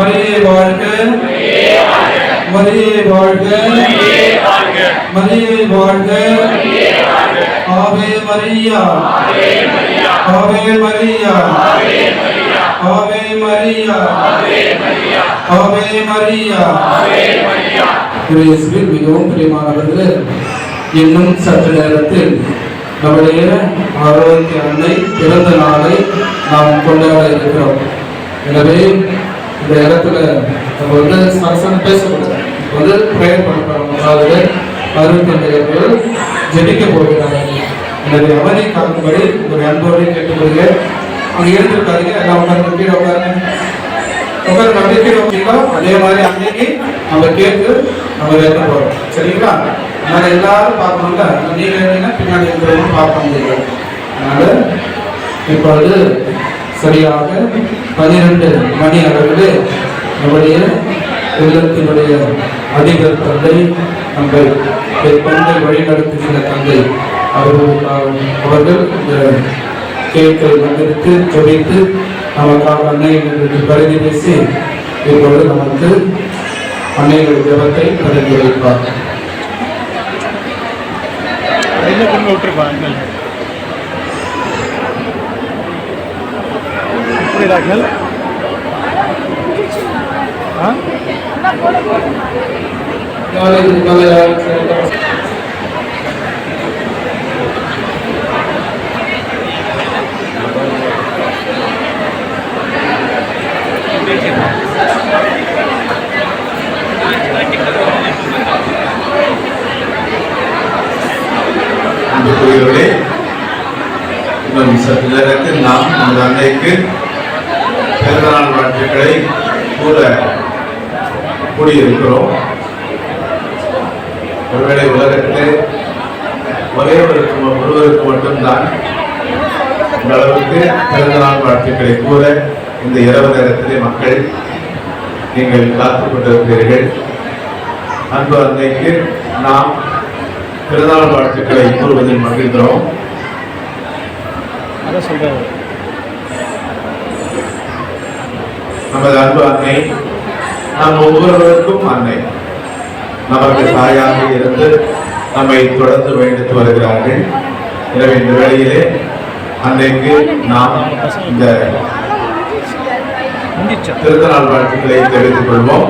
மரியே வாழ்க. மரியே வாழ்க. மரியே வாழ்க. ஆவே மரியா. ஆவே மரியா. ஆவே மரியா. ஆவே மரியா. இயேசுவில் மிகவும் பிரியமானவர்களே இன்னும் சற்று நேரத்தில் நம்முடைய ஆரோக்கிய அன்னை பிறந்த நாளை நாம் கொண்டாட இருக்கிறோம். எனவே இந்த இடத்துல நம்ம வந்து சரசன் பேசக்கூடாது. வந்து ப்ரேயர் பண்ண போறோம் அதாவது அருட்தந்தையர்கள் ஜெபிக்க போகிறாங்க எனவே அவனை காக்கும்படி ஒரு அன்போடு கேட்டுக்கொள்கிறேன் அங்கே இருந்திருக்காதீங்க எல்லாம் உட்காந்து கீழே உட்காருங்க. உட்காந்து நம்ம கீழே வச்சீங்களோ அதே மாதிரி அன்னைக்கு நம்ம கேட்டு நம்ம வேலை போகிறோம் சரிங்களா? அதனால எல்லாரும் பார்க்கணும்ல? நீங்க இருந்தீங்கன்னா பின்னாடி இருக்கிறவங்க பார்க்க முடியல அதனால இப்பொழுது சரியாக பனிரெண்டு மணி அளவில் நம்முடைய இல்லத்தினுடைய அதிபர் தந்தை நம்மை பெண்ணை வழிநடத்துகிற தந்தை அவர்கள் அவர்கள் இந்த கேக்கை வந்திருக்கு துவைத்து நமக்காக அன்னையினருக்கு பருதி பேசி இப்பொழுது நமக்கு அன்னையினுடைய ஜபத்தை பரிந்து வைப்பார். என்ன பண்ணி விட்டுருப்பாங்க? புரியுதாக்கள் ஆ நாளைக்கு காலையில் அன்புக்குரியவர்களே இன்னும் சற்று நேரத்தில் நாம் நமது அன்னைக்கு பிறந்தநாள் வாழ்த்துக்களை கூற கூடியிருக்கிறோம். ஒருவேளை உலகத்திலே ஒரே ஒரு ஒருவருக்கு மட்டும்தான் இந்த அளவுக்கு பிறந்தநாள் வாழ்த்துக்களை கூற இந்த இரவு நேரத்திலே மக்கள் நீங்கள் காத்துக் கொண்டிருக்கிறீர்கள். அன்பு அன்னைக்கு நாம் பிறந்தநாள் வாழ்த்துக்களை கூறுவதில் மகிழ்கிறோம். அதான் சொல்கிறேன் நமது அன்பு அன்னை நம் ஒவ்வொருவருக்கும் அன்னை. நமக்கு தாயாக இருந்து நம்மை தொடர்ந்து வேண்டித்து வருகிறார்கள். எனவே இந்த வேளையிலே அன்னைக்கு நாம் இந்த முடிச்சா திருத்தநாள் வாழ்த்துக்களை தெரிவித்துக் கொள்வோம்.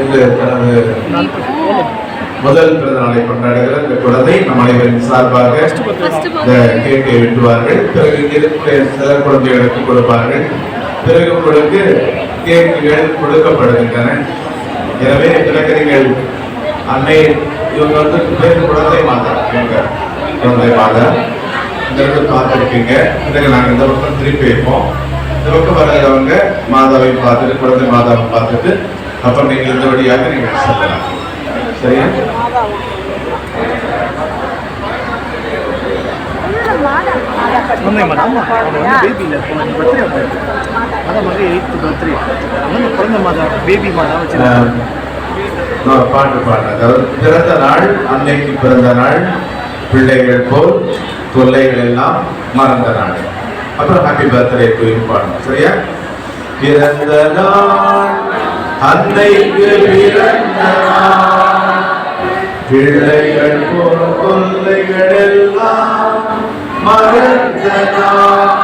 இன்று தனது முதல் பிறந்த நாளை கொண்டாடுகிற இந்த குழந்தை நம் அனைவரின் சார்பாக இந்த கேக்கை வெட்டுவார்கள். பிறகு இருக்கிற சில குழந்தைகளுக்கு கொடுப்பார்கள். பிறகு உங்களுக்கு கேக்குகள் கொடுக்கப்படுகின்றன. எனவே பிறகு அன்னை இவங்க வந்து பேர் குழந்தை மாதா இவங்க குழந்தை மாதா. இந்த இடத்துல பார்த்துருக்கீங்க பிறகு நாங்கள் இந்த பக்கம் திருப்பி வைப்போம். இந்த பக்கம் வர்றவங்க மாதாவை பார்த்துட்டு குழந்தை மாதாவை பார்த்துட்டு அப்புறம் நீங்கள் இந்த வழியாக நீங்கள் செல்லலாம். சரியா? ஒன்றே மேடம் அவங்க வந்து பேபியில் பர்த்டே அதான் வந்து எயித்து பர்த்டே அவங்க பிறந்த மாதம் பேபி மாதம் வச்சுருக்காங்க பாட்டு பாடுறேன் அதாவது பிறந்த நாள் அன்னைக்கு பிறந்த நாள் பிள்ளைகள் போல் தொல்லைகள் எல்லாம் மறந்த நாள் அப்புறம் ஹாப்பி பர்த்டே குயின் பாடணும் சரியா பிறந்த நாள் அன்னைக்கு பிறந்த நாள் பிள்ளைகள் போல் தொல்லைகள் எல்லாம் மறந்த